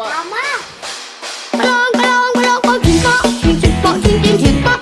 ว่ามลองกลองกลอลองชิงโป๊ะชิงชิงโป๊ะงชิงชิงโป๊